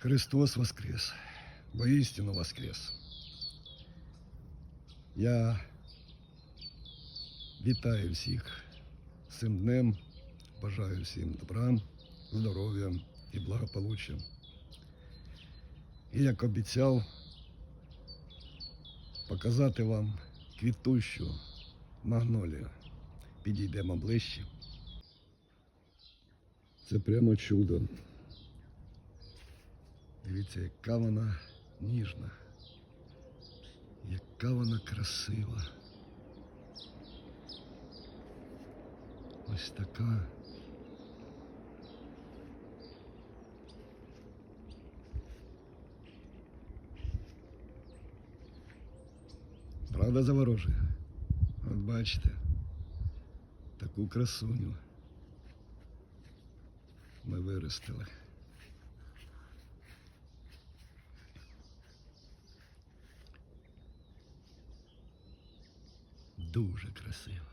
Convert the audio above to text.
Христос воскрес, воістину воскрес. Я вітаю всіх цим днем, бажаю всім добра, здоров'я і благополуччя. І як обіцяв, показати вам квітущу магнолію. Підійдемо ближче. Це прямо чудо. Дивіться, яка вона ніжна, яка вона красива. Ось така. Правда заворожує? От бачите, таку красуню ми виростили. Дуже красиво.